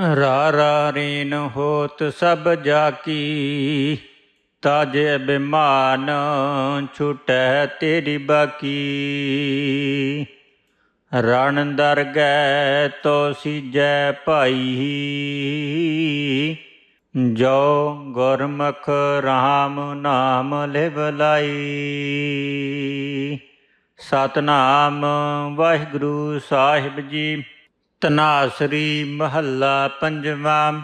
ਰਾ ਰੀਨ ਹੋਤ ਸਭ ਜਾਕੀ ਕੀ ਤਜ ਬਿਮਾਨ ਛੁਟੈ ਤੇਰੀ ਬਾਕੀ। ਰਣ ਦਰ ਗੈ ਤੋ ਸੀਜੈ ਭਾਈ, ਜੋ ਗੁਰਮੁਖ RAM ਨਾਮ ਲਿਵ ਲਾਈ। ਸਤਨਾਮ ਵਾਹਿਗੁਰੂ ਸਾਹਿਬ ਜੀ। ਤਨਾਸਰੀ ਮਹੱਲਾ ਪੰਜਵਾਂ,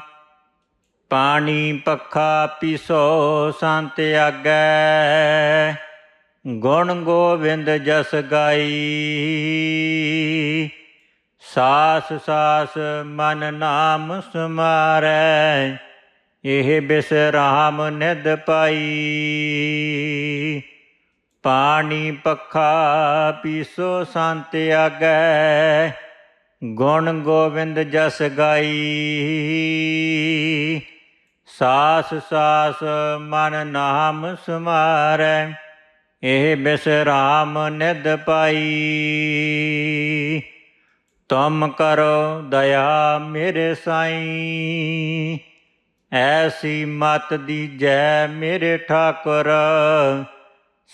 ਪਾਣੀ ਪੱਖਾ ਪੀਸੋ ਸੰਤ ਆਗੈ। ਗੁਣ ਗੋਬਿੰਦ ਜਸ ਗਾਈ। ਸਾਸ ਸਾਸ ਮਨ ਨਾਮ ਸਮਾਰੈ, ਇਹ ਬਿਸਰਾਮ ਨਿਦ ਪਾਈ। ਪਾਣੀ ਪੱਖਾ ਪੀਸੋ ਸੰਤ ਆਗੈ। ਗੁਣ ਗੋਬਿੰਦ ਜਸ ਗਾਈ। ਸਾਸ ਸਾਸ ਮਨ ਨਾਮ ਸਮਾਰੈ, ਇਹ ਬਿਸਰਾਮ ਨਿਦ ਪਾਈ। ਤੁਮ ਕਰੋ ਦਇਆ ਮੇਰੇ ਸਾਈਂ, ਐਸੀ ਮਤ ਦੀ ਜੈ ਮੇਰੇ ਠਾਕੁਰ,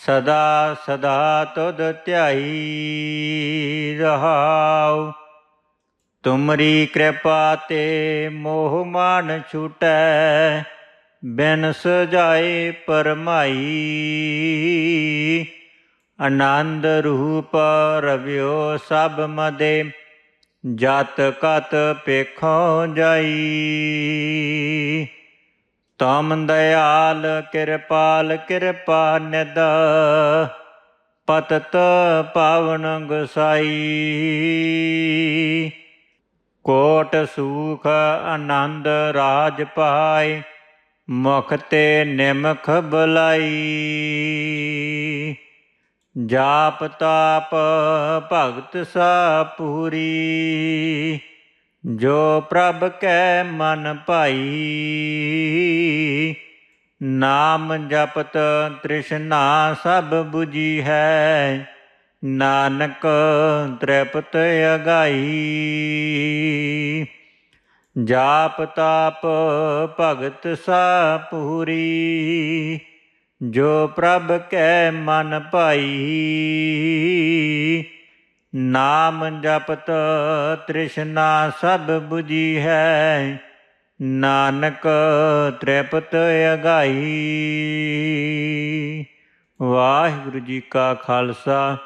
ਸਦਾ ਸਦਾ ਤੁਧ ਧਿਆਈ ਰਹਾਉ। ਤੁਮਰੀ ਕਿਰਪਾ ਤੇ ਮੋਹ ਮਾਨ ਛੂਟੈ, ਬਿਨ ਸਜਾਏ ਪਰਮਾਈ। ਆਨੰਦ ਰੂਪ ਰਵਿਓ ਸਭ ਮਦੇ, ਜਤ ਕਤ ਪੇਖੋ ਜਾਈ। ਤਮ ਦਇਆਲ ਕਿਰਪਾਲ ਕਿਰਪਾ ਨਿਦ, ਪਤਤ ਪਾਵਨ ਗੁਸਾਈ। ਕੋਟ ਸੂਖ ਆਨੰਦ ਰਾਜ ਪਾਏ, ਮੁਖ ਤੇ ਨਿਮਖ ਬੁਲਾਈ। ਜਾਪ ਤਾਪ ਭਗਤ ਸਾ ਪੂਰੀ, ਜੋ ਪ੍ਰਭ ਕੈ ਮਨ ਭਾਈ। ਨਾਮ ਜਪਤ ਤ੍ਰਿਸ਼ਨਾ ਸਭ 부ਜੀ ਹੈ ਨਾਨਕ ਤ੍ਰਿਪਤ ਅਗਾਈ ਜਾਪ ਤਾਪ ਭਗਤ ਸਾ ਪੂਰੀ ਜੋ ਪ੍ਰਭ ਕੈ ਮਨ ਭਾਈ। ਨਾਮ ਜਪਤ ਤ੍ਰਿਸ਼ਨਾ ਸਭ 부ਜੀ ਹੈ। ਨਾਨਕ ਤ੍ਰਿਪਤ ਅਗਾਈ ਵਾਹਿਗੁਰੂ ਜੀ ਕਾ ਖਾਲਸਾ।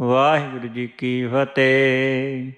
ਵਾਹਿਗੁਰੂ ਜੀ ਕੀ ਫਤਿਹ।